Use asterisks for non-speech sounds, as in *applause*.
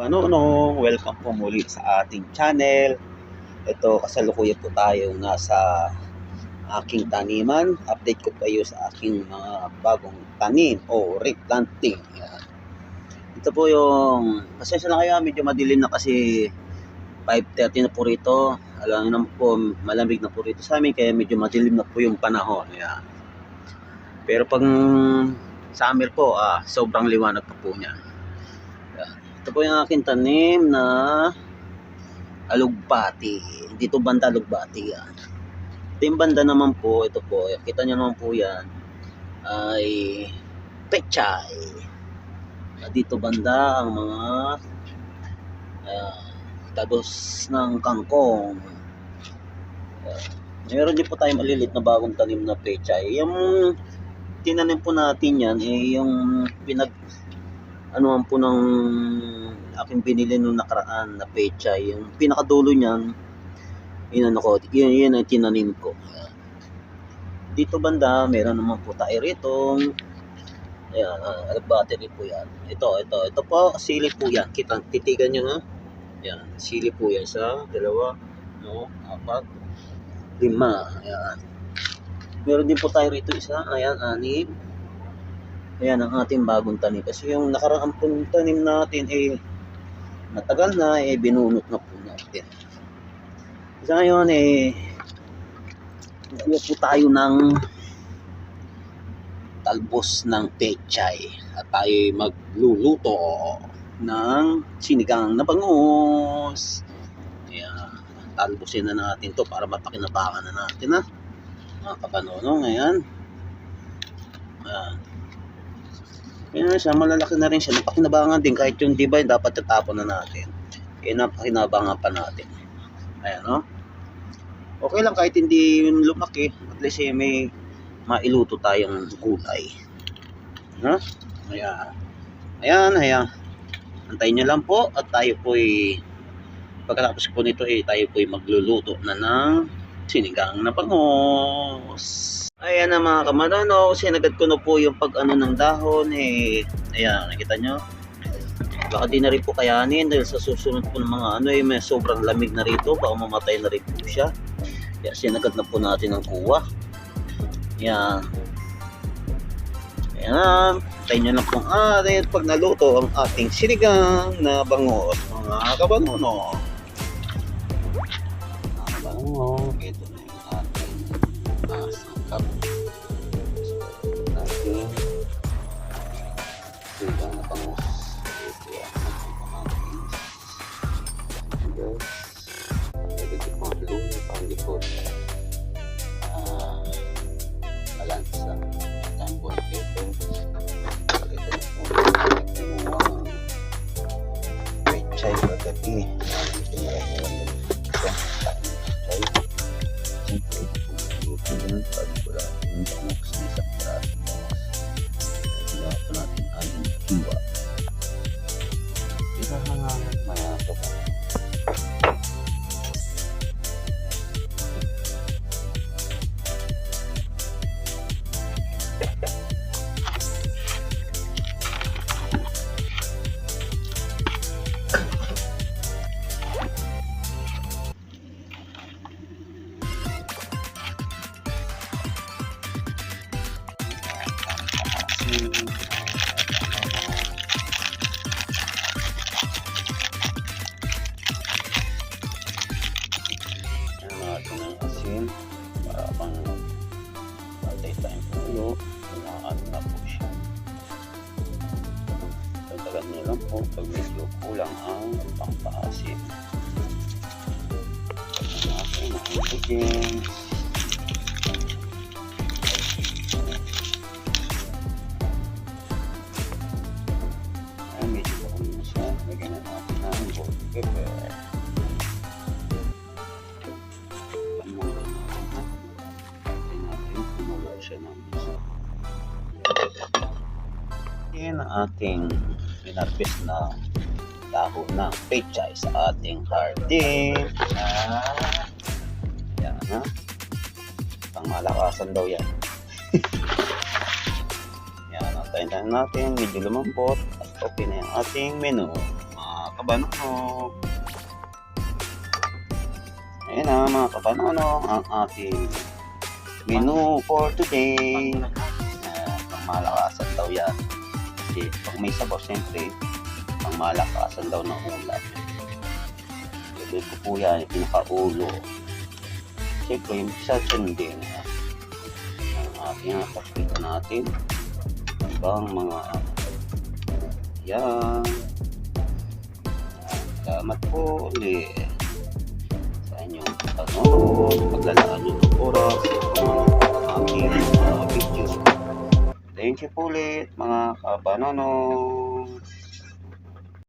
Ano, ano, welcome po muli sa ating channel. Ito, kasalukuyan po tayo nasa aking taniman. Update ko kayo sa aking mga bagong tanim o replanting. Ito po yung, pasensya na kayo, medyo madilim na kasi 5.30 na po rito. Alam naman po, malamig na po rito sa amin, kaya medyo madilim na po yung panahon. Yan. Pero pag summer po, ah, sobrang liwanag pa po niya. Ito po yung aking tanim na alugbati. Dito banda alugbati yan. Ito yung banda naman po, ito po, kita nyo naman po yan, ay pechay. Dito banda ang mga uh, tagos ng kangkong. Uh, meron din po tayong malilit na bagong tanim na pechay. Yung tinanim po natin yan, eh, yung pinag man po ng aking binili nung nakaraan na pecha, yung pinakadulo niyan, yun ano ko, yun, yun ang tinanim ko. Dito banda, meron naman po tayo rito. Ayan, uh, battery po yan. Ito, ito, ito po, sili po yan. Kitang, titigan nyo ha. Ayan, sili po yan. Isa, dalawa, no, apat, lima. Ayan. Meron din po tayo rito isa. Ayan, anim, Ayan ang ating bagong tanim. Kasi yung nakaraang pong tanim natin eh matagal na eh binunot na po natin. Sa ngayon eh kuha po tayo ng talbos ng pechay at tayo magluluto ng sinigang na bangus. Ayan, talbosin na natin to para mapakinabangan na natin ha. Mga kabanono ngayon. Ayan. Kaya siya, malalaki na rin siya. Napakinabangan din kahit yung diba, dapat tatapon na natin. Kaya napakinabangan pa natin. Ayan, no? Okay lang kahit hindi yung lumaki. At least eh, may mailuto tayong gulay. No? Ayan. Ayan, ayan. Antayin nyo lang po at tayo po'y pagkatapos po nito eh, tayo po'y magluluto na ng sinigang na pangos. Ayan na mga kamanano, sinagad ko na po yung pag ano ng dahon eh. Ayan, nakita nyo? Baka di na rin po kayanin dahil sa susunod po ng mga ano eh, may sobrang lamig na rito, baka mamatay na rin po siya. Kaya sinagad na po natin ang kuwa. Ayan. Ayan, tayo nyo na pong atin pag naluto ang ating sinigang na bangos, mga kabanono. Masangkap. Natin. Sinigang na bangos. Ito yan, pamangkins. Yes. Pwede ko mga lulo, pang likod. Ah, balansa. Tambol ito. Ito na po. Ito Pechay pagkati. Ito and tayong pulo. Kailangan na po siya. Dagdagan niyo lang po pag medyo kulang ang pangpaasin. Ang ingredients. Yan ang ating pinarpis na dahon ng pechay sa ating hardin. Ah, yan ha. Pangmalakasan daw yan. *laughs* yan, antayin natin. Medyo lumampot. At okay na yung ating menu. Mga kabanono. Ayan na mga kabanono ang ating menu for today. Uh, pang malakasan daw yan. Kasi pag may sabaw, siyempre, pang malakasan daw ng ulam. Gagawin ko po yan, pinakaulo. Siyempre, yung sa tiyan din. Ang ating nakakita natin. Ibang mga yan. Salamat po ulit sa inyong panonood, paglalaan nyo ng oras sa mga aking. Thank you po ulit mga kabanonood.